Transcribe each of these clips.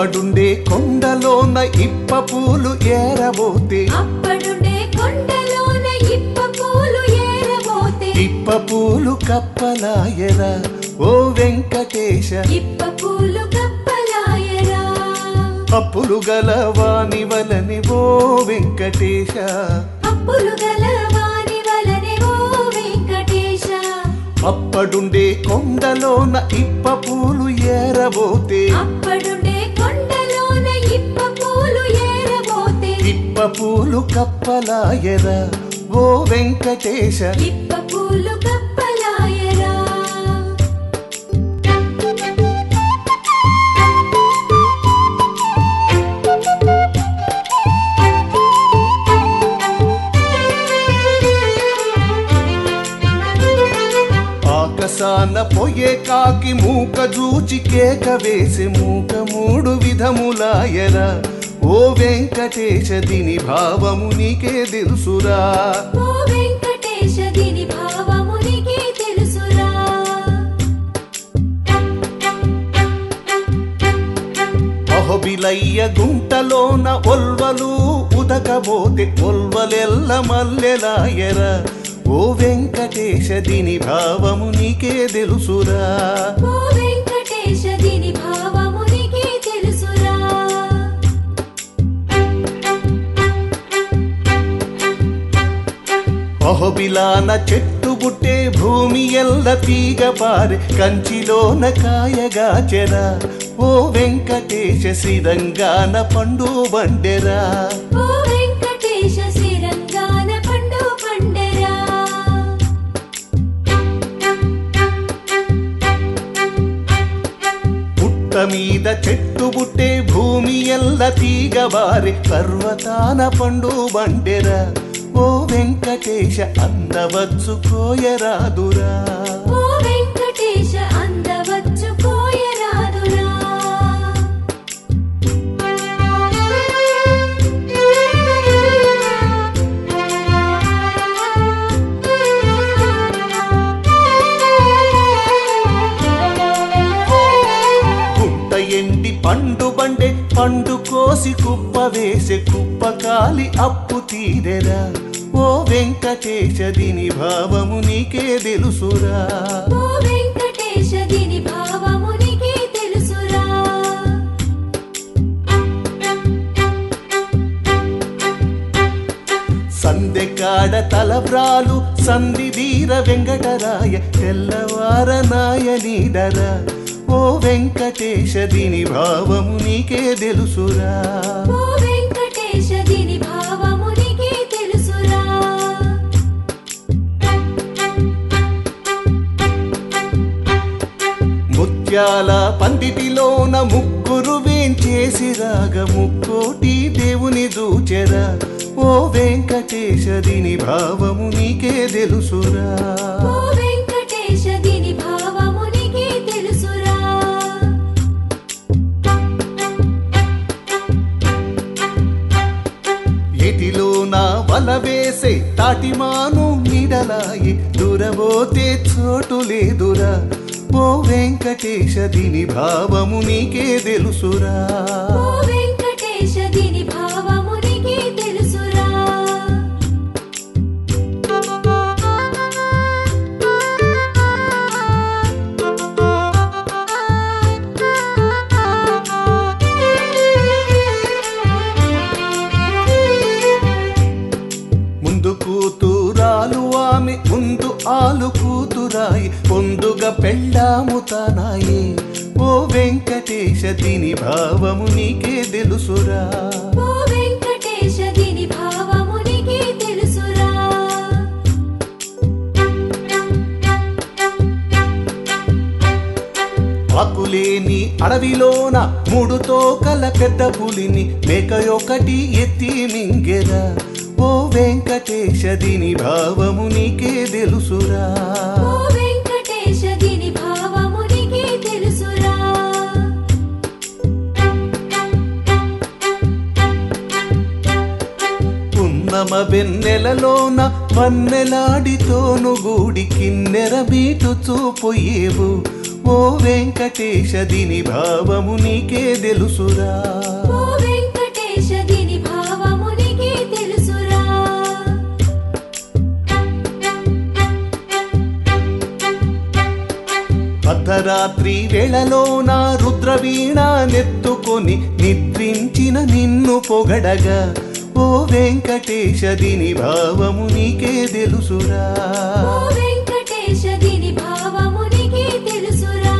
అప్పడుండే కొండలోన ఇప్ప పూలు ఏరబోతే. అప్పుడుండే కొండలోన ఇప్ప పూలు ఏరబోతే. ఇప్ప పూలు కప్పలాయరా ఓ వెంకటేశ. ఇప్ప పూలు కప్పలాయరా. అప్పులు గల వాని వలని ఓ వెంకటేశ. అప్పులు గల వాని వలనే ఓ వెంకటేశ. అప్పడుండే కొండలోన ఇప్ప పూలు ఏరబోతే. అప్పుడుండే పూలు కప్పలాయరా ఓ వెంకటేశ. పూలు కప్పలాయరా. పొయ్యే కాకి మూక జూచి కేక వేసే మూక మూడు విధములాయరా. ఓ వెంకటేశ దీని భావము నీకే తెలుసురా. అహోబిలయ్య గుంటలోన ఒల్వలు ఉదకబోతే ఒల్వలెల్ల మల్లెలాయరా. ఓ వెంకటేశ దీని భావము నీకే తెలుసురా. ఓ వెంకటేశ దీని భావము అహోబిలాన చెట్టు బుట్టే భూమి ఎల్ల తీగ పారె కంచిలోన కాయగా చెరా. ఓ వెంకటేశ శ్రీరంగాన పండు బండెరా. మీద చెట్టు బుట్టే భూమి ఎల్ల తీగ బారి పర్వతాన పండు బండెరా. ఓ వెంకటేశ అందవచ్చు కోయరాదురా పండు బండే పండు కోసి కుప్ప వేసే కుప్ప కాలి అప్పు తీరెరా? ఓ వెంకటేశ దీని భావము నీకే తెలుసురా. సందెకాడ తలబ్రాలు సంధిధీర వెంకటరాయ తెల్లవారనాయ నీడరా. ఓ వెంకటేశ దీని భావము నీకే తెలుసురా. ముత్యాల పందిటిలోన ముగ్గురు వేంచేసి రాగ ముక్కోటి దేవుని దూచెరా. ఓ వెంకటేశ దీని భావము నీకే తెలుసురా. చేతిలో నా వల వేసే తాటిమాను నిడలాయి దూరబోతే చోటు లేదురా. ఓ వెంకటేశ దీని భావము నీకే తెలుసురా. కూతురాలు ఆమె ముందు ఆలు కూతురాయి పొందుగా పెళ్ళాము తానాయే. ఓ వెంకటేశ దీని భావము నీకే తెలుసురా. ఆకులేని అడవిలోన మూడు తోకల పెద్ద పులిని మేకయొకటి ఎత్తి మింగెరా. ఓ వెంకటేశ దీని భావము నీకే తెలుసురా. పున్నమ వెన్నెలలోన వన్నెలాడితోను గూడి కిన్నెర మీటు చూపోయేవు. ఓ ఓ వెంకటేశ దీని భావము నీకే తెలుసురా. అర్ధరాత్రి వేళలోన రుద్రవీణ నెత్తుకొని నిద్రించిన నిన్ను పొగడగా ఓ వెంకటేశ దీని భావము నీకే తెలుసురా. ఓ వెంకటేశ దీని భావము నీకే తెలుసురా.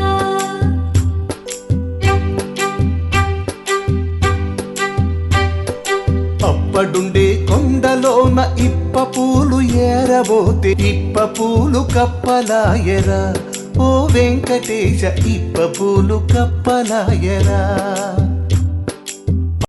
అప్పడుండే కొండలోన ఇప్ప పూలు ఏరబోతే ఇప్ప పూలు కప్పలాయరా. ఓ వెంకటేశ ఇప్ప పూలు కప్పలాయరా.